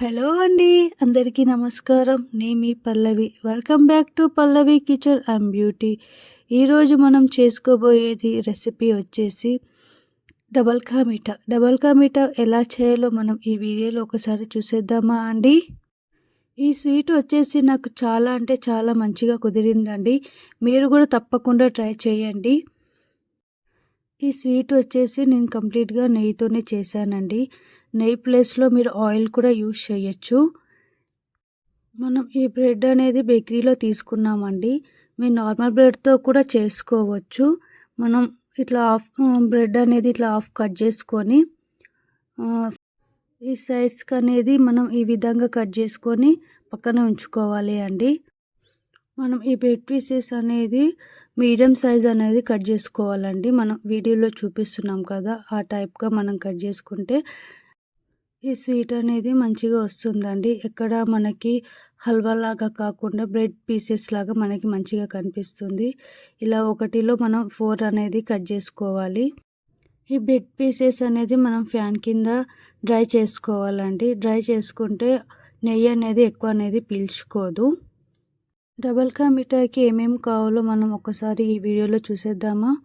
Hello అండి అందరికీ నమస్కారం. నేను మీ Pallavi. Welcome back to Pallavi kitchen and beauty ఈరోజు మనం చేసుకోబోయేది రెసిపీ వచ్చేసి డబల్ కా మీఠా. డబల్ కా మీఠా ఎలా చేయాలో మనం ఈ వీడియోలో ఒకసారి చూసేద్దామా అండి? ఈ స్వీట్ వచ్చేసి నాకు చాలా అంటే చాలా మంచిగా కుదిరిందండి. మీరు కూడా తప్పకుండా ట్రై చేయండి. ఈ స్వీట్ వచ్చేసి నేను కంప్లీట్గా నెయ్యితోనే చేశానండి. నెయ్యి ప్లేస్లో మీరు ఆయిల్ కూడా యూజ్ చేయొచ్చు. మనం ఈ బ్రెడ్ అనేది బేకరీలో తీసుకున్నామండి. మీరు నార్మల్ బ్రెడ్తో కూడా చేసుకోవచ్చు. మనం ఇట్లా ఆఫ్ బ్రెడ్ అనేది ఇట్లా ఆఫ్ కట్ చేసుకొని ఈ సైడ్స్కి అనేది మనం ఈ విధంగా కట్ చేసుకొని పక్కన ఉంచుకోవాలి అండి. మనం ఈ బ్రెడ్ పీసెస్ అనేది మీడియం సైజ్ అనేది కట్ చేసుకోవాలండి. మనం వీడియోలో చూపిస్తున్నాం కదా ఆ టైప్గా మనం కట్ చేసుకుంటే ఈ స్వీట్ అనేది మంచిగా వస్తుందండి. ఎక్కడ మనకి హల్వా లాగా కాకుండా బ్రెడ్ పీసెస్ లాగా మనకి మంచిగా కనిపిస్తుంది. ఇలా ఒకటిలో మనం ఫోర్ అనేది కట్ చేసుకోవాలి. ఈ బ్రెడ్ పీసెస్ అనేది మనం ఫ్యాన్ కింద డ్రై చేసుకోవాలండి. డ్రై చేసుకుంటే నెయ్యి అనేది ఎక్కువ అనేది పీల్చుకోదు. డబల్ కా మిఠాయికి ఏమేమి కావాలో మనం ఒకసారి ఈ వీడియోలో చూసేద్దామా?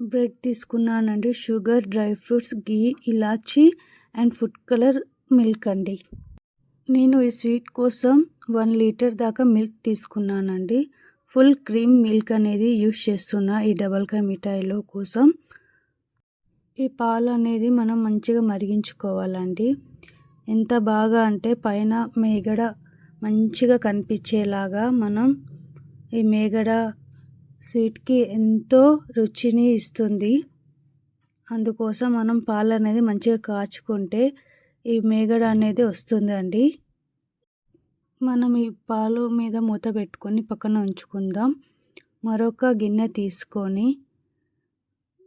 బ్రెడ్ తీసుకున్నానండి. Sugar dry fruits ghee elaichi and food colour milk అండి. నేను ఈ స్వీట్ కోసం వన్ లీటర్ దాకా మిల్క్ తీసుకున్నానండి. ఫుల్ క్రీమ్ మిల్క్ అనేది యూస్ చేస్తున్నా ఈ డబల్ కా మిఠాయిలో కోసం. ఈ పాలు అనేది మనం మంచిగా మరిగించుకోవాలండి. ఎంత బాగా అంటే పైన మేగడ మంచిగా కనిపించేలాగా మనం ఈ మేగడ స్వీట్కి ఎంతో రుచిని ఇస్తుంది. అందుకోసం మనం పాలు అనేది మంచిగా కాచుకుంటే ఈ మేగడ అనేది వస్తుందండి మనం ఈ పాలు మీద మూత పెట్టుకొని పక్కన ఉంచుకుందాం. మరొక గిన్నె తీసుకొని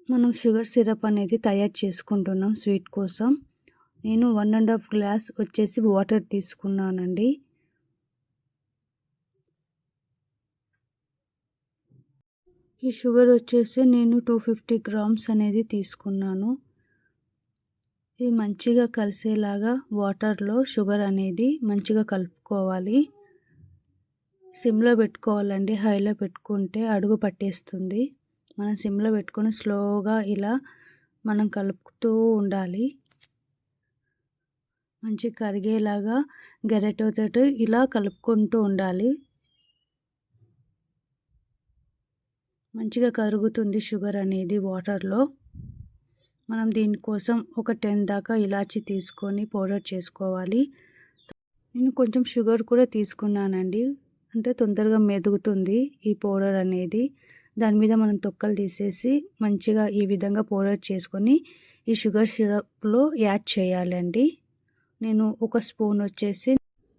మనం షుగర్ సిరప్ అనేది తయారు చేసుకుంటున్నాం స్వీట్ కోసం. నేను వన్ అండ్ హాఫ్ గ్లాస్ వచ్చేసి వాటర్ తీసుకున్నానండి. ఈ షుగర్ వచ్చేసి నేను టూ ఫిఫ్టీ గ్రామ్స్ అనేది తీసుకున్నాను. ఇది మంచిగా కలిసేలాగా వాటర్లో షుగర్ అనేది మంచిగా కలుపుకోవాలి. సిమ్లో పెట్టుకోవాలండి హైలో పెట్టుకుంటే అడుగు పట్టేస్తుంది. మనం సిమ్లో పెట్టుకొని స్లోగా ఇలా మనం కలుపుతూ ఉండాలి. మంచి కరిగేలాగా గరిటెతో ఇలా కలుపుకుంటూ ఉండాలి. మంచిగా కరుగుతుంది షుగర్ అనేది వాటర్లో. మనం దీనికోసం ఒక టెన్ దాకా ఇలాచి తీసుకొని పౌడర్ చేసుకోవాలి. నేను కొంచెం షుగర్ కూడా తీసుకున్నానండి. అంటే తొందరగా మెదుగుతుంది ఈ పౌడర్ అనేది. దాని మీద మనం తొక్కలు తీసేసి మంచిగా ఈ విధంగా పౌడర్ చేసుకొని ఈ షుగర్ సిరప్లో యాడ్ చేయాలండి. నేను ఒక స్పూన్ వచ్చేసి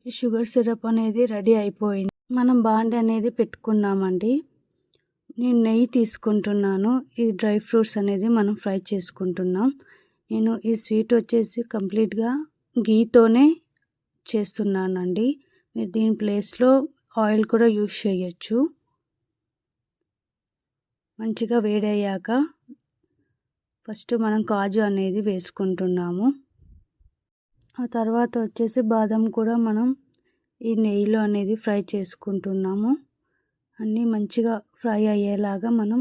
ఈ షుగర్ సిరప్ అనేది రెడీ అయిపోయింది. మనం బాండ్ అనేది పెట్టుకున్నామండి. నేను నెయ్యి తీసుకుంటున్నాను. ఈ డ్రై ఫ్రూట్స్ అనేది మనం ఫ్రై చేసుకుంటున్నాం. నేను ఈ స్వీట్ వచ్చేసి కంప్లీట్గా గీతోనే చేస్తున్నానండి. మీరు దీని ప్లేస్లో ఆయిల్ కూడా యూజ్ చేయొచ్చు. మంచిగా వేడయ్యాక ఫస్ట్ మనం కాజు అనేది వేసుకుంటున్నాము. ఆ తర్వాత వచ్చేసి బాదం కూడా మనం ఈ నెయ్యిలో అనేది ఫ్రై చేసుకుంటున్నాము. అన్నీ మంచిగా ఫ్రై అయ్యేలాగా మనం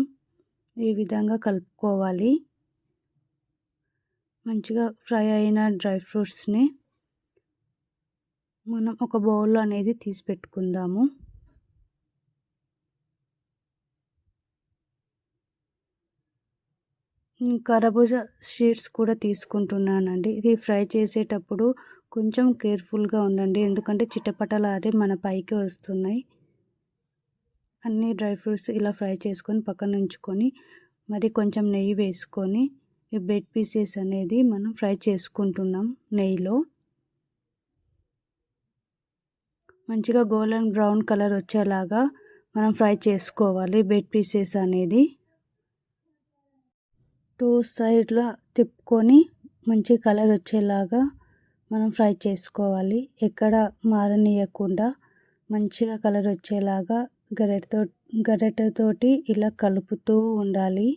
ఈ విధంగా కలుపుకోవాలి. మంచిగా ఫ్రై అయిన డ్రై ఫ్రూట్స్ని మనం ఒక బౌల్ అనేది తీసి పెట్టుకుందాము. కరబూజా షీట్స్ కూడా తీసుకుంటున్నానండి. ఇది ఫ్రై చేసేటప్పుడు కొంచెం కేర్ఫుల్గా ఉండండి. ఎందుకంటే చిటపటలాడి మన పైకి వస్తున్నాయి. అన్ని డ్రై ఫ్రూట్స్ ఇలా ఫ్రై చేసుకొని పక్కన ఉంచుకొని మరి కొంచెం నెయ్యి వేసుకొని ఈ బెడ్ పీసెస్ అనేది మనం ఫ్రై చేసుకుంటున్నాం నెయ్యిలో. మంచిగా గోల్డెన్ బ్రౌన్ కలర్ వచ్చేలాగా మనం ఫ్రై చేసుకోవాలి బెడ్ పీసెస్ అనేది. టూ సైడ్లో తిప్పుకొని మంచి కలర్ వచ్చేలాగా మనం ఫ్రై చేసుకోవాలి. ఎక్కడ మారనీయకుండా మంచిగా కలర్ వచ్చేలాగా గరిటతో గరిటెతోటి ఇలా కలుపుతూ ఉండాలి.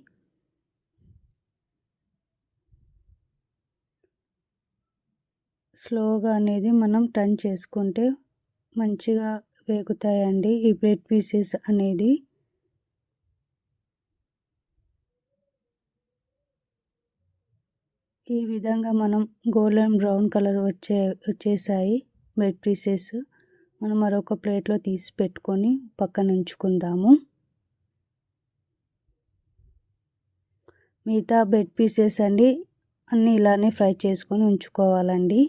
స్లోగా అనేది మనం టర్న్ చేసుకుంటే మంచిగా వేగుతాయండి ఈ బ్రెడ్ పీసెస్ అనేది. ఈ విధంగా మనం గోల్డెన్ బ్రౌన్ కలర్ వచ్చే వచ్చేసాయి బ్రెడ్ పీసెస్. మనం మరొక ప్లేట్లో తీసి పెట్టుకొని పక్కన ఉంచుకుందాము. మిగతా బెడ్ పీసెస్ అండి అన్నీ ఇలానే ఫ్రై చేసుకొని ఉంచుకోవాలండి.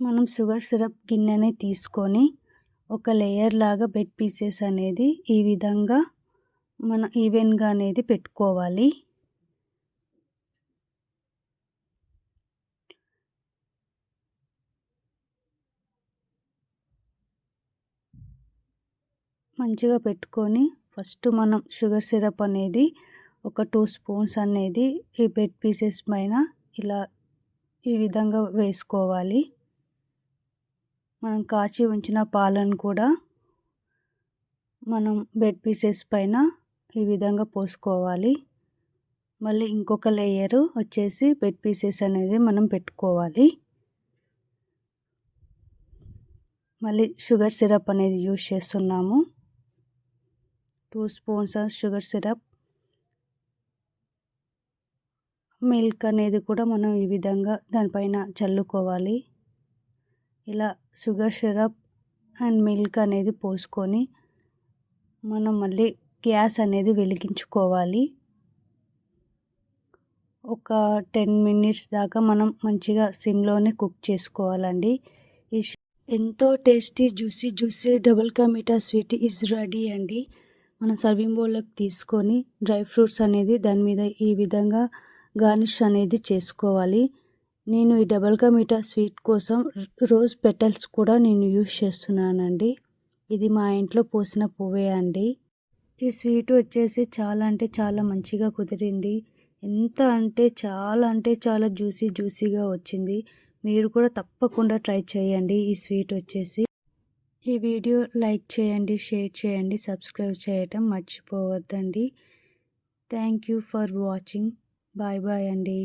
మనం షుగర్ సిరప్ గిన్నెని తీసుకొని ఒక లేయర్ లాగా బెడ్ పీసెస్ అనేది ఈ విధంగా మన ఈవెన్గా అనేది పెట్టుకోవాలి. మంచిగా పెట్టుకొని ఫస్ట్ మనం షుగర్ సిరప్ అనేది ఒక టూ స్పూన్స్ అనేది ఈ బెడ్ పీసెస్ పైన ఇలా ఈ విధంగా వేసుకోవాలి. మనం కాచి ఉంచిన పాలను కూడా మనం బెడ్ పీసెస్ పైన ఈ విధంగా పోసుకోవాలి. మళ్ళీ ఇంకొక లేయరు వచ్చేసి బెడ్ పీసెస్ అనేది మనం పెట్టుకోవాలి. మళ్ళీ షుగర్ సిరప్ అనేది యూజ్ చేస్తున్నాము. Two spoons of sugar syrup milk అనేది కూడా మనం ఈ విధంగా దానిపైన చల్లుకోవాలి. ఇలా షుగర్ సిరప్ అండ్ మిల్క్ అనేది పోసుకొని మనం మళ్ళీ గ్యాస్ అనేది వెలిగించుకోవాలి. ఒక టెన్ మినిట్స్ దాకా మనం మంచిగా సిమ్లోనే కుక్ చేసుకోవాలండి. ఈ ఎంతో టేస్టీ జ్యూసీ జ్యూసీ డబుల్ కా మీఠా స్వీట్ ఈజ్ రెడీ అండి. మనం సర్వింగ్ బౌల్లోకి తీసుకొని డ్రై ఫ్రూట్స్ అనేది దాని మీద ఈ విధంగా గార్నిష్ అనేది చేసుకోవాలి. నేను ఈ డబల్ కా మీఠా స్వీట్ కోసం రోజ్ పెటల్స్ కూడా నేను యూస్ చేస్తున్నానండి. ఇది మా ఇంట్లో పోసిన పువ్వే అండి. ఈ స్వీట్ వచ్చేసి చాలా అంటే చాలా మంచిగా కుదిరింది. ఎంత అంటే చాలా అంటే చాలా జ్యూసీ జ్యూసీగా వచ్చింది. మీరు కూడా తప్పకుండా ట్రై చేయండి ఈ స్వీట్ వచ్చేసి. ఈ వీడియో లైక్ చేయండి షేర్ చేయండి సబ్స్క్రైబ్ చేయటం మర్చిపోవద్దండి. Thank you for watching. Bye bye అండి.